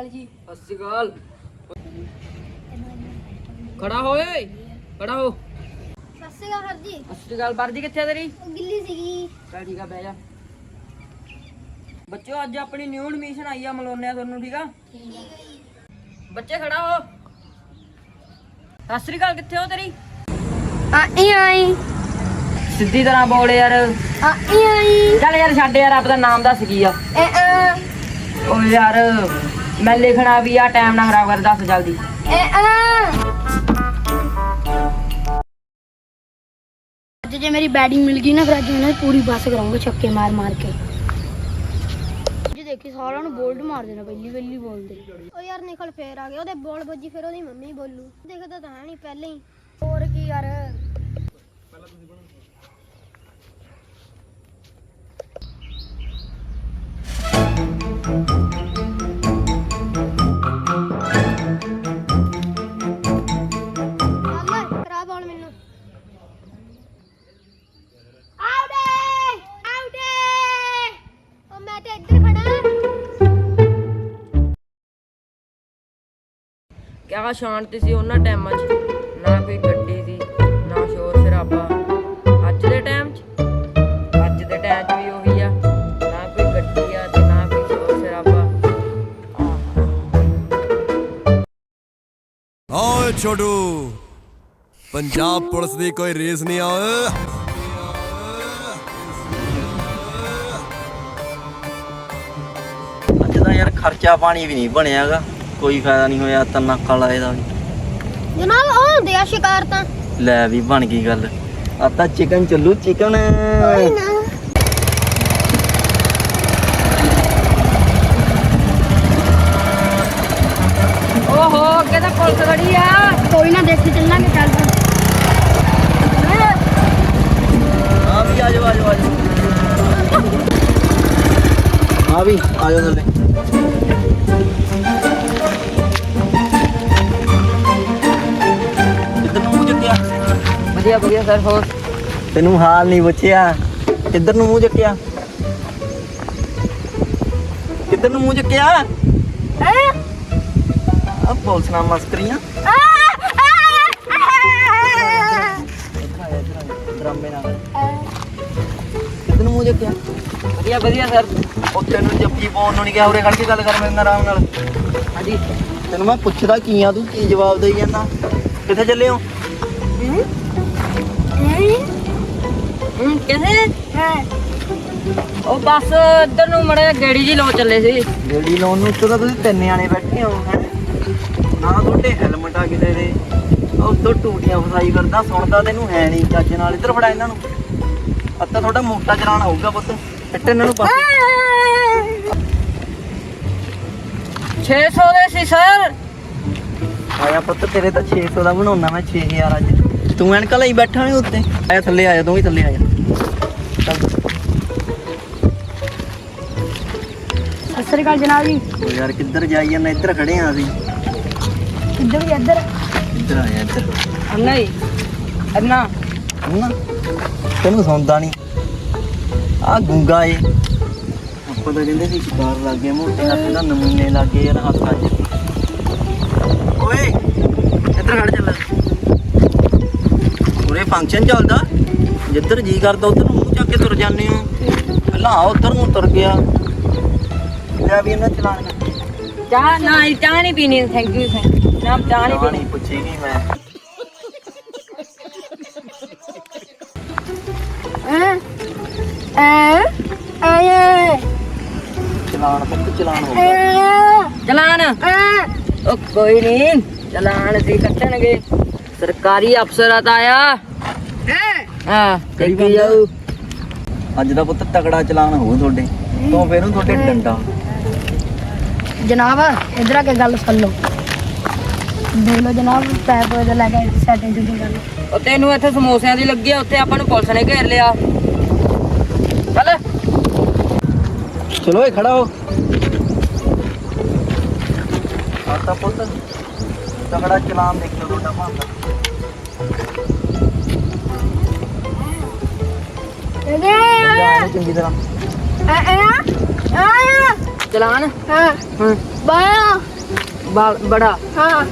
ਅਕਾਲ ਜੀ। ਸਤਿ ਸ਼੍ਰੀ ਅਕਾਲ। ਖੜਾ ਹੋ ਓਏ ਖੜਾ ਹੋ। ਸਤਿ ਸ਼੍ਰੀ ਅਕਾਲ ਜੀ ਸਤਿ ਸ਼੍ਰੀ ਅਕਾਲ ਵਰਦੀ ਕਿੱਥੇ ਆ ਤੇਰੀ? ਉਹ ਗਿੱਲੀ ਸੀਗੀ। ਚੱਲ ਠੀਕ ਆ ਬਹਿ ਜਾ। ਬੱਚਿਓ ਅੱਜ ਆਪਣੀ ਨਿਊ ਐਡਮਿਸ਼ਨ ਆਈ ਆ ਮਲੋਨਿਆ ਤੁਹਾਨੂੰ ਠੀਕ ਆ? ਬੱਚੇ ਖੜਾ ਹੋ। ਸਤਿ ਸ਼੍ਰੀ ਅਕਾਲ ਕਿੱਥੇ ਹੋ ਤੇਰੀ? ਆਈ ਆਈ। ਸਿੱਧੀ ਤਰ੍ਹਾਂ ਬੋਲ ਯਾਰ। ਆਈ ਆਈ। ਚੱਲ ਯਾਰ ਛੱਡ ਯਾਰ ਆਪਦਾ ਨਾਮ ਦੱਸ ਕੀ ਆ? ਓ ਯਾਰ ਮੈਂ ਲਿਖਣਾ ਵੀ ਆ ਟਾਈਮ ਨਾ ਖਰਾਬ ਕਰ, ਦੱਸ ਜਲਦੀ। ਅੱਜ ਜੇ ਮੇਰੀ ਬੈਟਿੰਗ ਮਿਲ ਗਈ ਨਾ, ਫਿਰ ਅੱਜ ਮੈਂ ਪੂਰੀ ਬੱਸ ਕਰਾਉਂਗਾ ਛੱਕੇ ਮਾਰ ਮਾਰ ਕੇ। ਜੇ ਦੇਖੀ, ਸਾਰਿਆਂ ਨੂੰ ਬੋਲਡ ਮਾਰ ਦੇਣਾ ਪਹਿਲੀ ਪਹਿਲੀ ਬੋਲ ਦੇ ਉਹ ਯਾਰ ਨਿਕਲ ਫੇਰ ਆ ਗਿਆ ਉਹਦੇ ਬੋਲ ਵੱਜੀ, ਫਿਰ ਉਹਦੀ ਮੰਮੀ ਬੋਲੂ। ਦੇਖਦਾ ਤਾਂ ਹੈ ਨਹੀਂ ਪਹਿਲੇ ਹੀ। ਹੋਰ ਕੀ ਯਾਰ। ਮੈਂ ਤੇ ਇੱਧਰ ਖੜਾ। ਕਿਆ ਸ਼ਾਂਤੀ ਸੀ ਉਹਨਾਂ ਟਾਈਮਾਂ 'ਚ? ਨਾ ਕੋਈ ਗੱਡੀ ਸੀ ਨਾ ਸ਼ੋਰ ਸ਼ਰਾਬਾ। ਅੱਜ ਦੇ ਟਾਈਮ 'ਚ? ਅੱਜ ਦੇ ਟਾਈਮ 'ਚ ਵੀ ਉਹੀ ਆ। ਨਾ ਕੋਈ ਗੱਡੀ ਆ ਤੇ ਨਾ ਕੋਈ ਸ਼ੋਰ ਸ਼ਰਾਬਾ। ਓਏ ਛੋਟੂ ਪੰਜਾਬ ਪੁਲਿਸ ਦੀ ਕੋਈ ਰੇਸ ਨਹੀਂ ਆ। ਖਰਚਾ ਪਾਣੀ ਵੀ ਨਹੀਂ ਬਣਿਆਗਾ। ਕੋਈ ਫਾਇਦਾ ਨਹੀਂ ਹੋਇਆ ਤੰਨਾ ਕਾਲਾ ਇਹਦਾ ਵੀ। ਜਨਾਬ ਉਹ ਹੁੰਦੇ ਆ ਸ਼ਿਕਾਰ ਤਾਂ। ਲੈ ਵੀ ਬਣ ਗਈ ਗੱਲ। ਆ ਤਾਂ ਚਿਕਨ ਚੱਲੂ ਚਿਕਨ। ਓਹੋ ਅੱਗੇ ਤਾਂ ਪੁਲਿਸ ਖੜੀ ਆ। ਕੋਈ ਨਾ ਦੇਖੀ ਚੱਲਾਂਗੇ ਚੱਲ ਹਾਂ ਵੀ ਆਜੋ ਆਜੋ ਆਜੋ ਹਾਂ ਵੀ ਆਜੋ ਥੱਲੇ। ਵਧੀਆ ਵਧੀਆ ਸਰ ਹੋਰ? ਤੈਨੂੰ ਹਾਲ ਨਹੀਂ ਪੁੱਛਿਆ। ਕਿੱਧਰ ਨੂੰ ਮੂੰਹ ਚੱਕਿਆ? ਕਿੱਧਰ ਨੂੰ ਮੂੰਹ ਚੱਕਿਆ? ਆ ਪੁਲਿਸ ਨਾਲ ਮਸਕਰੀਆਂ ਡਰਾਮੇ ਨਾਲ ਕਿੱਧਰ ਨੂੰ ਮੂੰਹ ਚੱਕਿਆ? ਵਧੀਆ ਵਧੀਆ ਸਰ। ਉਹ ਤੈਨੂੰ ਜੱਫੀ ਪਾਉਣ ਨੂੰ ਨਹੀਂ ਕਿਹਾ ਉਰੇ ਖੜ ਕੇ ਗੱਲ ਕਰ ਮੇਰੇ ਨਾਲ ਆਰਾਮ ਨਾਲ। ਹਾਂਜੀ। ਤੈਨੂੰ ਮੈਂ ਪੁੱਛਦਾ ਕੀ ਆ ਤੂੰ? ਕੀ ਜਵਾਬ ਦੇਈ ਜਾਂਦਾ? ਕਿੱਥੇ ਚੱਲੇ ਹੋ? ਹੂੰ ਕਿਥੇ ਉਹ ਬੱਸ ਇੱਧਰ ਨੂੰ ਮੜੇ ਗੇੜੀ ਜੀ ਲੋ ਚੱਲੇ ਸੀ। ਜਿਹੜੀ ਲੋਨ ਨੂੰ ਉੱਤੋਂ ਤਾਂ ਤੁਸੀਂ ਤਿੰਨ ਜਾਣੇ ਬੈਠੇ ਹੋ ਹੈ? ਨਾ ਤੁਹਾਡੇ ਹੈਲਮਟ ਆ ਕਿਸੇ ਦੇ। ਉੱਤੋਂ ਟੂਟੀਆਂ ਫਸਾਈ ਕਰਦਾ ਸੁਣਦਾ ਤੈਨੂੰ ਹੈ ਨਹੀਂ ਚੱਜ ਨਾਲ। ਇੱਧਰ ਫੜਾ ਇਹਨਾਂ ਨੂੰ। ਅੱਤਾ ਤੁਹਾਡਾ ਮੋਟਾ ਹੋਊਗਾ ਪੁੱਤ। ਇੱਟ ਇਹਨਾਂ ਨੂੰ ਪਾਸੇ 600 ਦੇ ਸੀ ਸਰ। ਆਇਆ ਪੁੱਤ ਤੇਰੇ ਤਾਂ 600 ਦਾ ਬਣਾਉਣਾ ਮੈਂ 6000 ਅੱਜ। ਤੂੰ ਐਨਕਾਂ ਲਈ ਬੈਠਾ ਨਹੀਂ ਉੱਤੇ। ਆਇਆ ਥੱਲੇ ਆਇਆ ਤੂੰ ਵੀ ਥੱਲੇ ਆਇਆ ਸਤਿ ਸ੍ਰੀ ਅਕਾਲ ਜਨਾਬ ਜੀ। ਉਹ ਯਾਰ ਕਿੱਧਰ ਜਾਈ ਜਾਂਦਾ? ਇੱਧਰ ਖੜੇ ਆ ਅਸੀਂ। ਇੱਧਰ ਵੀ ਇੱਧਰ? ਇੱਧਰ ਆਇਆ ਇੱਧਰ। ਨਹੀਂ ਅੰਨਾ। ਨਾ ਤੈਨੂੰ ਸੁਣਦਾ ਨਹੀਂ ਆ ਗੁੰਗਾ ਏ। ਆਪਾਂ ਤਾਂ ਕਹਿੰਦੇ ਸੀ ਸ਼ਿਕਾਰ ਲੱਗ ਗਿਆ ਮੋਟੇ ਹੱਥ ਦਾ ਨਮੂਨੇ ਲੱਗ ਯਾਰ ਹੱਥਾਂ 'ਚ। ਓਏ ਇੱਧਰ ਖੜ ਚੱਲ ਫੰਕਸ਼ਨ ਚੱਲਦਾ। ਜਿੱਧਰ ਜੀ ਕਰਦਾ ਉਧਰ ਨੂੰ ਮੂੰਹ ਚੱਕ ਕੇ ਤੁਰ ਜਾਂਦੇ ਹੋ। ਪਹਿਲਾਂ ਆ ਉਧਰ ਨੂੰ ਤੁਰ ਗਿਆ। ਲੈ ਵੀ ਇਹਨਾਂ ਚਲਾਣ ਚਾਹ ਨਾ ਚਾਹ ਨਹੀਂ ਪੀਣੀ ਥੈਂਕ ਯੂ ਨਾ ਚਾਹ ਨਹੀਂ ਪੀਣੀ। ਨਹੀਂ ਪੁੱਛੇਗੀ ਮੈਂ। ਐ? ਐ ਚਲਾਣ ਪੁੱਤ ਚਲਾਣ ਹੋ ਗਿਆ। ਚਲਾਨ? ਉਹ ਕੋਈ ਨਹੀਂ ਚਲਾਨ ਸੀ ਕੱਟਣਗੇ। ਸਰਕਾਰੀ ਅਫਸਰ ਆ ਤਾਇਆ ਹਾਂ ਅੱਜ ਦਾ ਪੁੱਤ ਤਕੜਾ ਚਲਾਨ ਹੋਊ ਤੁਹਾਡੇ। ਤੋਂ ਫੇਰ ਨੂੰ ਤੁਹਾਡੇ ਡੰਡਾ। ਜਨਾਬ ਇਧਰ ਆ ਕੇ ਗੱਲ ਸੁਣ ਲਓ। ਦੇਖ ਲਓ ਜਨਾਬ ਪੈਪ ਉਹਦਾ ਲੈ ਕੇ ਸੈਟਿੰਗ ਦੀ ਗੱਲ ਉਹ ਤੈਨੂੰ ਇੱਥੇ ਸਮੋਸਿਆਂ ਦੀ ਲੱਗੀ ਆ ਉੱਥੇ ਆਪਾਂ ਨੂੰ ਪੁਲਿਸ ਨੇ ਘੇਰ ਲਿਆ। ਚੱਲ। ਚਲੋ ਏ ਖੜਾ ਹੋ। ਆਤਾ ਪੁੱਤ ਤਕੜਾ ਚਲਾਨ ਦੇਖਿਓ ਤੁਹਾਡਾ ਭਾਂਦਾ ਚੰਗੀ ਤਰ੍ਹਾਂ। ਐ ਐ ਚਲਾਨ? ਹਾਂ। ਹਾਂ। ਬਾਇਆ। ਬਾ- ਬੜਾ। ਹਾਂ।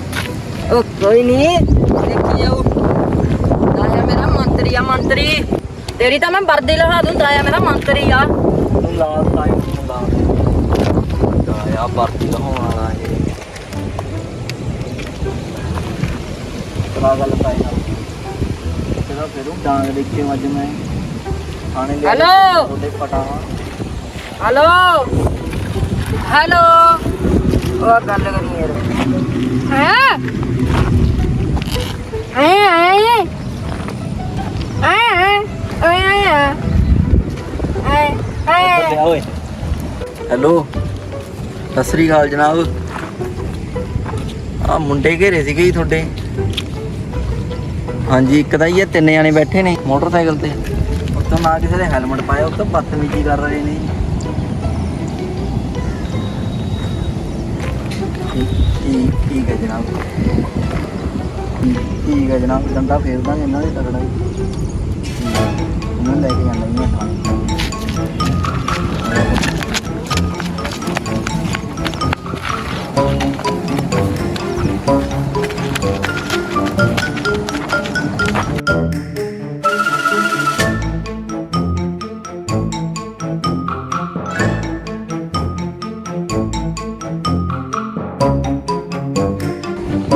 ਉਹ ਕੋਈ ਨਹੀਂ ਦੇਖੀ ਤਾਇਆ ਮੇਰਾ ਮੰਤਰੀ ਆ ਮੰਤਰੀ। ਤੇਰੀ ਤਾਂ ਮੈਂ ਵਰਦੀ ਲਹਾ ਦੂੰ ਤਾਇਆ ਮੇਰਾ ਮੰਤਰੀ ਆ। ਤੂੰ ਲਾਸਟ ਟਾਈਮ ਹੁੰਦਾ ਆ ਬਾਕੀ ਲਹਾਉਣ ਵਾਲਾ ਇਹ। ਤਰਾ ਗੱਲ ਪਾਈ ਨਾ ਤੇਰਾ ਫਿਰ ਉਹ ਡਾਂਗ ਦੇਖੇ ਅੱਜ ਮੈਂ। ਥਾਣੇ ਲੈ ਹੈਲੋ। ਤੁਹਾਡੇ ਪਟਾਵਾ। ਹੈਲੋ ਹੈਲੋ ਉਹ ਗੱਲ ਕਰੀ ਯਾਰ ਹਾਂ। ਆਏ ਆਏ ਆਏ। ਆਏ ਆਏ ਆਏ ਓਏ। ਹੈਲੋ ਸਤਿ ਸ੍ਰੀ ਅਕਾਲ ਜਨਾਬ। ਆ ਮੁੰਡੇ ਘੇਰੇ ਸੀਗੇ ਜੀ ਤੁਹਾਡੇ। ਹਾਂਜੀ ਇੱਕ ਤਾਂ ਹੀ ਇਹ ਤਿੰਨ ਜਾਣੇ ਬੈਠੇ ਨੇ ਮੋਟਰਸਾਈਕਲ ਤੇ। ਉੱਤੋਂ ਨਾ ਕਿਸੇ ਨੇ ਹੈਲਮਟ ਪਾਇਆ ਉੱਤੋਂ ਬਦਤਮੀਜ਼ੀ ਕਰ ਰਹੇ ਨੇ ਠੀਕ ਠੀਕ ਹੈ ਜਨਾਬ? ਠੀਕ- ਹੈ ਜਨਾਬ? ਡੰਡਾ ਫੇਰ ਦਾਂਗੇ ਇਹਨਾਂ ਦੇ ਤਗੜਾ ਹੀ ਲੈ ਕੇ ਜਾਣਾ ਜੀ ਆਪਾਂ।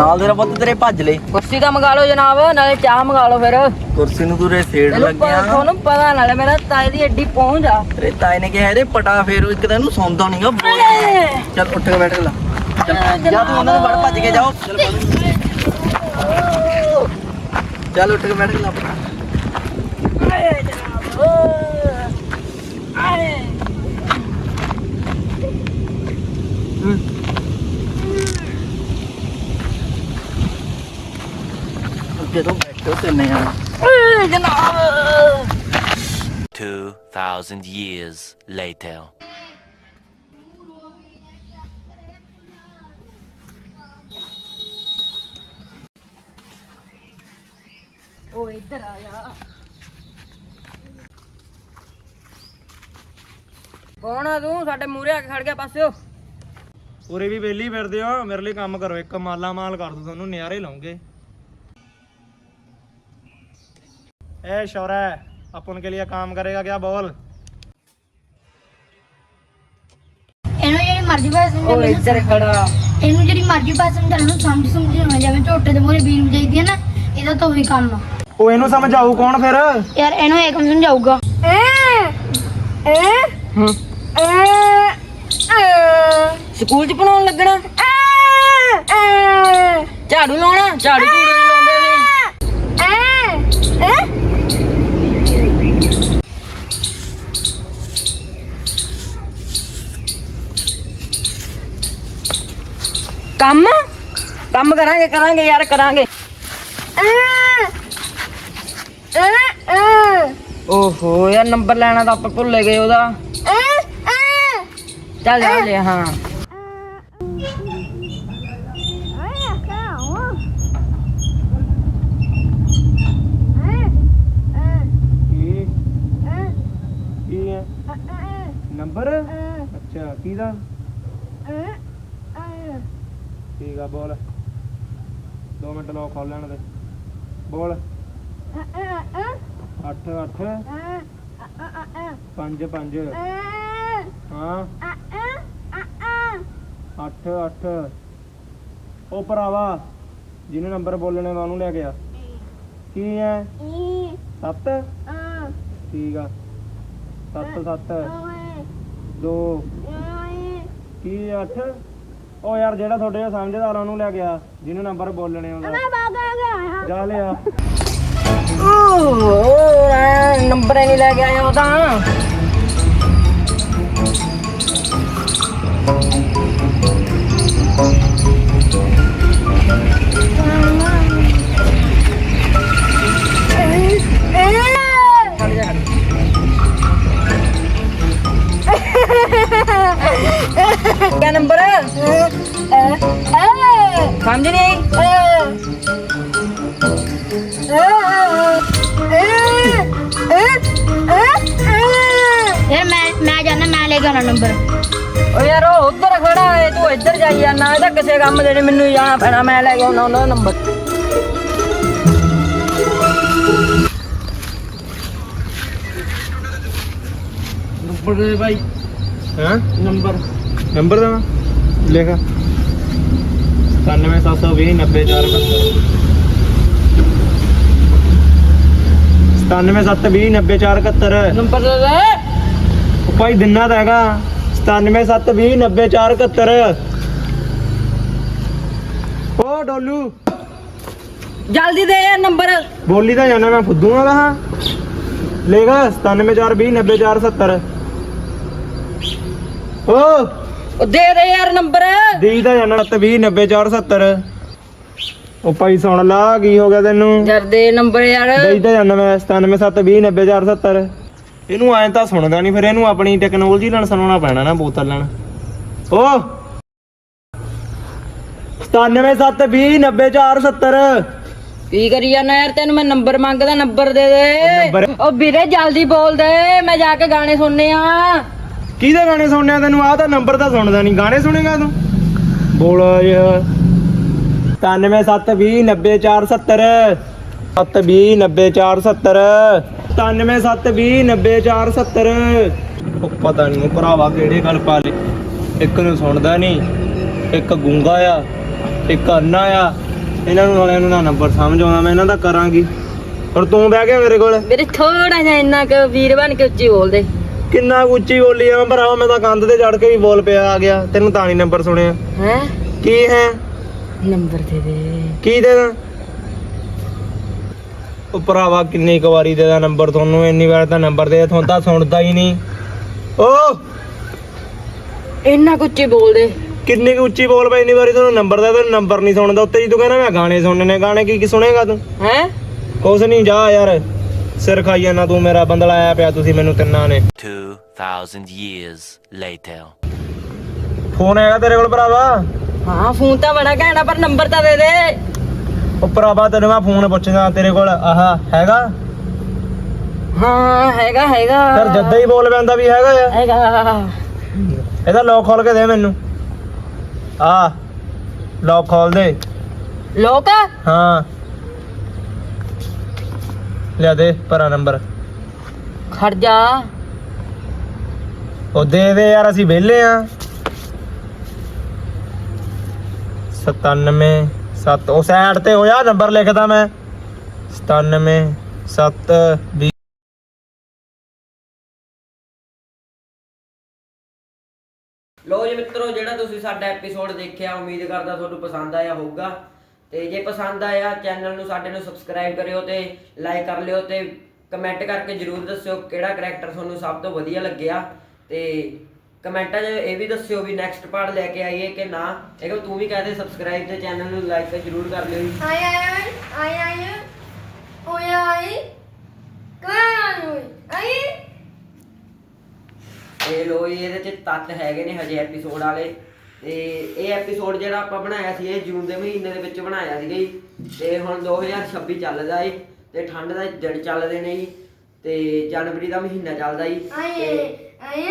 ਨਾਲ ਦੇ ਪੁੱਤ ਤੇਰੇ ਭੱਜ ਲੈ ਕੁਰਸੀ ਤਾਂ ਮੰਗਾ ਲਓ ਜਨਾਬ ਨਾਲੇ ਚਾਹ ਮੰਗਾ ਲਓ ਫਿਰ। ਕੁਰਸੀ ਨੂੰ ਤੂੰ ਸੇੜ ਇਹਨੂੰ ਪ- ਲੱਗਿਆ ਤੁਹਾਨੂੰ ਪਤਾ ਨਾਲੇ ਮੇਰਾ ਤਾਏ ਦੀ ਐਡੀ ਪਹੁੰਚ ਆ। ਤੇਰੇ ਤਾਏ ਨੇ ਕਿਹਾ ਇਹਦੇ ਪਟਾ ਫੇਰ ਇੱਕ ਤਾਂ ਇਹਨੂੰ ਸੌਂਦਾ ਨਹੀਂਗਾ ਚੱਲ ਉੱਠ ਕੇ ਬੈਠ ਲੈ। ਚੱਲ ਜਾ ਤੂੰ ਉਹਨਾਂ ਨੂੰ ਵੜ ਭੱਜ ਕੇ ਜਾਓ। ਚੱਲ ਚੱਲ। ਉੱਠ ਕੇ ਬੈਠ ਲੈ ਜਦੋਂ ਬੈਠੋ ਤੇ ਨਹੀਂ ਆਣਾ 2,000 years later. ਉਹ ਇੱਧਰ ਆ ਜਾ ਕੌਣ ਆ ਤੂੰ ਸਾਡੇ ਮੂਹਰੇ ਆ ਕੇ ਖੜ ਗਿਆ ਪਾਸਿਓ ਉਰੇ ਵੀ ਵਿਹਲੀ ਫਿਰਦੇ ਹੋ ਮੇਰੇ ਲਈ ਕੰਮ ਕਰੋ ਇੱਕ ਮਾਲਾ ਮਾਲ ਕਰ ਦੋ ਤੁਹਾਨੂੰ ਨਿਆਰੇ ਲਾਉਂਗੇ ए शौरा अपन के लिए काम करेगा क्या बोल ਮਰਜ਼ੀ ਸਮਝਾ ਉਹ ਇੱਧਰ ਖੜਾ। ਇਹਨੂੰ ਜਿਹੜੀ ਮਰਜ਼ੀ ਭਾਸ਼ਾ ਸਮਝਾ ਇਹਨੂੰ ਸਮਝ ਸਮਝ ਨਾ ਜਾਵੇ ਝੋਟੇ ਦੇ ਮੂਹਰੇ ਬੀਨ ਵਜਾਈਦੀ ਹੈ ਨਾ ਇਹਦਾ ਤਾਂ ਉਹੀ ਕੰਮ ਆ। ਉਹ ਇਹਨੂੰ ਸਮਝਾਊ ਕੌਣ ਫਿਰ? ਯਾਰ ਇਹਨੂੰ ਇਹ ਕੰਮ ਸਮਝਾਊਗਾ ਸਕੂਲ ਚ ਪੜਾਉਣ ਲੱਗਣਾ? ਝਾੜੂ ਲਾਉਣਾ? ਝਾੜੂ ਝੂੜੂ ਨੀ। ਲਾਉਂਦੇ ਨੇ ਕੰਮ? ਕੰਮ ਕਰਾਂਗੇ ਕਰਾਂਗੇ ਯਾਰ ਕਰਾਂਗੇ। ਓਹੋ ਯਾਰ ਨੰਬਰ ਲੈਣਾ ਤਾਂ ਆਪਾਂ ਭੁੱਲ ਗਏ ਉਹਦਾ। ਚੱਲ ਜਾ ਲੈ ਹਾਂ। ਕੀ? ਕੀ ਹੈ? ਨੰਬਰ? ਅੱਛਾ ਕਿਹਦਾ? ਠੀਕ ਆ, ਬੋਲ। 2 ਮਿੰਟ ਲੋ ਖੋਲ ਲੈਣ ਦੇ। ਬੋਲ। 8 8 5 5 ਹਾਂ। 8 8 ਉਹ ਭਰਾਵਾ, ਜਿਹਨੇ ਨੰਬਰ ਬੋਲਣੇ ਮੈਂ ਉਹਨੂੰ ਲੈ ਗਿਆ ਕੀ ਹੈ 7 ਠੀਕ ਆ। 7 7 2 ਕੀ 8 ਉਹ ਯਾਰ ਜਿਹੜਾ ਤੁਹਾਡੇ ਸਮਝਦਾਰ ਆ ਉਹਨੂੰ ਲੈ ਗਿਆ ਜਿਹਨੇ ਨੰਬਰ ਬੋਲਣੇ ਉਹਦਾ। ਜਾ ਲਿਆ। ਓਹ ਨੰਬਰ ਹੀ ਨਹੀਂ ਲੈ ਕੇ ਆਇਆ ਉਹ ਤਾਂ। ਕਿਆ ਮੈਂ ਜਾਣਾ ਮੈਂ ਲੈ ਕੇ ਆਉਣਾ ਨੰਬਰ ਓ ਯਾਰ ਉਹ ਇੱਧਰ ਜਾਈ ਜਾਂਦਾ ਇਹ ਤਾਂ ਕਿਸੇ ਕੰਮ ਦੇ ਨੀ ਮੈਨੂੰ ਜਾਣਾ ਪੈਣਾ ਮੈਂ ਲੈ ਕੇ ਆਉਣਾ ਉਹਨਾਂ ਦਾ ਨੰਬਰ ਨੰਬਰ ਦੇ ਭਾਈ। ਹਾਂ? ਨੰਬਰ ਨੰਬਰ ਦਾ ਲਿਖ। 97720 97720 ਨੰਬਰ। ਦੇ ਦੇ। ਉਹ ਭਾਈ ਦਿਨਾ ਤਾਂ ਹੈਗਾ। 97720 ਓ ਡੋਲੂ। ਜਲਦੀ ਦੇ ਯਾਰ ਨੰਬਰ। ਬੋਲੀ ਤਾਂ ਜਾਣਾ ਮੈਂ ਫੁੱਦੂ ਆ ਕਹਾ ਲਿਖ 97420 ਓ। ਉਹ ਦੇ ਦੇ ਯਾਰ ਨੰਬਰ। ਦੀ ਤਾਂ ਜਾਣਾ 20 ਉਹ ਭਾਈ ਸੁਣ ਲਾ ਕੀ ਹੋ ਗਿਆ ਤੈਨੂੰ? ਜਰ ਦੇ ਨੰਬਰ ਯਾਰ। ਦੇਈ ਤਾਂ ਜਾਣਾ ਮੈਂ 9772090470 ਇਹਨੂੰ ਐਂ ਤਾਂ ਸੁਣਦਾ ਨਹੀਂ ਫਿਰ ਇਹਨੂੰ ਆਪਣੀ ਟੈਕਨੋਲੋਜੀ ਨਾਲ ਸੁਣਾਉਣਾ ਪੈਣਾ ਨਾ ਬੋਤਲ ਨਾਲ। ਓ! 9772090470 ਕੀ ਕਰੀ ਜਾਣਾ ਯਾਰ ਤੈਨੂੰ ਮੈਂ ਨੰਬਰ ਮੰਗਦਾ ਨੰਬਰ ਦੇ ਦੇ। ਨੰਬਰ- ਉਹ ਵੀਰੇ ਜਲਦੀ ਬੋਲ ਦੇ ਮੈਂ ਜਾ ਕੇ ਗਾਣੇ ਸੁਣਨੇ ਆ। ਕਿਹਦੇ ਗਾਣੇ ਸੁਣਨੇ ਆ ਤੈਨੂੰ? ਆਹ ਤਾਂ ਨੰਬਰ ਤਾਂ ਸੁਣਦਾ ਨਹੀਂ। ਗਾਣੇ ਸੁਣੇਗਾ ਤੂੰ? ਬੋਲ ਯਾਰ 9772090470 7209470 9772090470 ਉਹ ਪਤਾ ਨਹੀਂ ਭਰਾਵਾ ਕਿਹੜੇ ਗੱਲ ਪਾ ਲੇ ਇੱਕ ਨੂੰ ਸੁਣਦਾ ਨਹੀਂ ਇੱਕ ਗੂੰਗਾ ਆ ਇੱਕ ਅੰਨਾ ਆ। ਇਹਨਾਂ ਨੂੰ ਸਾਲਿਆਂ ਨੂੰ ਨਾ ਨੰਬਰ ਸਮਝ ਆਉਂਦਾ ਮੈਂ ਇਹਨਾਂ ਦਾ ਕਰਾਂਗੀ। ਹੁਣ ਤੂੰ ਬਹਿ ਗਿਆ ਮੇਰੇ ਕੋਲ। ਵੀਰੇ ਥੋੜਾ ਜਿਹਾ ਇੰਨਾ ਕੁ ਵੀਰ ਬਣ ਕੇ ਉੱਚੀ ਬੋਲ ਦੇ ਕਿੰਨਾ ਕੁ ਉੱਚੀ ਬੋਲੀ ਆ ਭਰਾਵਾ ਮੈਂ ਤਾਂ ਕੰਧ ਤੇ ਚੜ ਕੇ ਵੀ ਬੋਲ ਪਿਆ ਆ ਗਿਆ। ਤੈਨੂੰ ਤਾਂ ਨਹੀਂ ਨੰਬਰ ਸੁਣਿਆ। ਹੈ? ਕੀ ਹੈ? ਨੰਬਰ ਦੇ ਦੇ। ਕੀ ਦੇ ਦਾਂ? ਉਹ ਭਰਾਵਾ ਕਿੰਨੀ ਕੁ ਵਾਰੀ ਦੇ ਦਾ ਨੰਬਰ ਤੁਹਾਨੂੰ ਇੰਨੀ ਵਾਰ ਤਾਂ ਨੰਬਰ ਦੇ ਤੁਹਾਨੂੰ ਤਾਂ ਸੁਣਦਾ ਹੀ ਨਹੀਂ। ਓ! ਇੰਨਾ ਕੁ ਉੱਚੀ ਬੋਲ ਦੇ। ਕਿੰਨੀ ਕੁ ਉੱਚੀ ਬੋਲ ਪਈ ਇੰਨੀ ਵਾਰੀ ਤੁਹਾਨੂੰ ਨੰਬਰ ਦਾ ਤੈਨੂੰ ਨੰਬਰ ਨਹੀਂ ਸੁਣਦਾ ਉੱਤੇ ਜੀ ਤੂੰ ਕਹਿੰਦਾ ਮੈਂ ਗਾਣੇ ਸੁਣਨੇ ਨੇ ਗਾਣੇ ਕੀ ਕੀ ਸੁਣੇਗਾ ਤੂੰ? ਹੈ? ਕੁਛ ਨਹੀਂ ਜਾ ਯਾਰ। ਸਿਰ ਖਾਈ ਜਾਂਦਾ ਤੂੰ ਮੇਰਾ ਬੰਦਲਾ ਆਇਆ ਪਿਆ ਤੁਸੀਂ ਮੈਨੂੰ ਤਿੰਨਾਂ ਨੇ। 2,000 years later. ਫੋਨ ਹੈਗਾ ਤੇਰੇ ਕੋਲ ਭਰਾਵਾ? ਹਾਂ ਫੋਨ ਤਾਂ ਬੜਾ ਘੈਂਟਾ ਪਰ ਨੰਬਰ ਤਾਂ ਦੇ ਦੇ। ਉਹ ਭਰਾਵਾ ਤੈਨੂੰ ਮੈਂ ਫੋਨ ਪੁੱਛਦਾ ਤੇਰੇ ਕੋਲ ਆਹ ਹੈਗਾ? ਹਾਂ ਹੈਗਾ ਹੈਗਾ। ਫਿਰ ਜੱਦਾ ਹੀ ਬੋਲ ਪੈਂਦਾ ਵੀ ਹੈਗਾ ਆ। ਹੈਗਾ। ਇਹਦਾ ਲੋਕ ਖੋਲ ਕੇ ਦੇ ਮੈਨੂੰ। ਆ ਲੋਕ ਖੋਲ ਦੇ। ਲੋਕ ਹਾਂ। ਲਿਆ ਦੇ ਪਰਾ ਨੰਬਰ। ਖੜ ਜਾ। ਉਹ ਦੇ ਦੇ ਯਾਰ ਅਸੀਂ ਵਿਹਲੇ ਆ। 97 7 ਉਹ ਸਾਈਡ ਤੇ ਹੋਇਆ ਨੰਬਰ ਲਿਖਦਾ ਮੈਂ। 97 7 20 ਲੋ ਜੀ ਮਿੱਤਰੋ, ਜਿਹੜਾ ਤੁਸੀਂ ਸਾਡਾ ਐਪੀਸੋਡ ਦੇਖਿਆ, ਉਮੀਦ ਕਰਦਾ ਤੁਹਾਨੂੰ ਪਸੰਦ ਆਇਆ ਹੋਊਗਾ। ਤੇ ਜੇ ਪਸੰਦ ਆਇਆ ਚੈਨਲ ਨੂੰ ਸਾਡੇ ਨੂੰ ਸਬਸਕ੍ਰਾਈਬ ਕਰਿਓ ਤੇ ਲਾਈਕ ਕਰ ਲਿਓ ਤੇ ਕਮੈਂਟ ਕਰਕੇ ਜਰੂਰ ਦੱਸਿਓ ਕਿਹੜਾ ਕੈਰੈਕਟਰ ਤੁਹਾਨੂੰ ਸਭ ਤੋਂ ਵਧੀਆ ਲੱਗਿਆ। ਤੇ ਕਮੈਂਟਾਂ 'ਚ ਇਹ ਵੀ ਦੱਸਿਓ ਵੀ ਨੈਕਸਟ ਪਾਰਟ ਲੈ ਕੇ ਆਈਏ ਕਿ ਨਾ। ਇਹ ਕਿ ਤੂੰ ਵੀ ਕਹਦੇ ਸਬਸਕ੍ਰਾਈਬ ਤੇ ਚੈਨਲ ਨੂੰ ਲਾਈਕ ਜਰੂਰ ਕਰ ਲਿਓ ਜੀ। ਆਏ ਆਏ ਆਏ ਆਏ ਓਏ ਆਏ ਕਹਾਂ ਓਏ? ਆਏ। ਤੇ ਲੋ ਜੀ ਇਹਦੇ ਚ ਤੱਤ ਹੈਗੇ ਨੇ ਹਜੇ ਐਪੀਸੋਡ ਵਾਲੇ। ਤੇ ਇਹ ਐਪੀਸੋਡ ਜਿਹੜਾ ਆਪਾਂ ਬਣਾਇਆ ਸੀ ਇਹ ਜੂਨ ਦੇ ਮਹੀਨੇ ਦੇ ਵਿੱਚ ਬਣਾਇਆ ਸੀਗਾ ਜੀ। ਤੇ ਹੁਣ 2026 ਚੱਲਦਾ ਏ ਤੇ ਠੰਡ ਦਾ ਦਿਨ ਚੱਲਦੇ ਨੇ ਜੀ। ਤੇ ਜਨਵਰੀ ਦਾ ਮਹੀਨਾ ਚੱਲਦਾ ਜੀ ਆਏ ਤੇ ਆਏ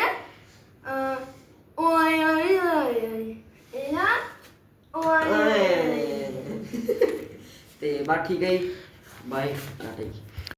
ਓਏ ਆਏ ਆਏ ਇਹਨਾ ਓਏ ਤੇ ਬਾ ਠੀਕ ਹੈ ਜੀ ਬਾਏ ਟਾਟਾ ਜੀ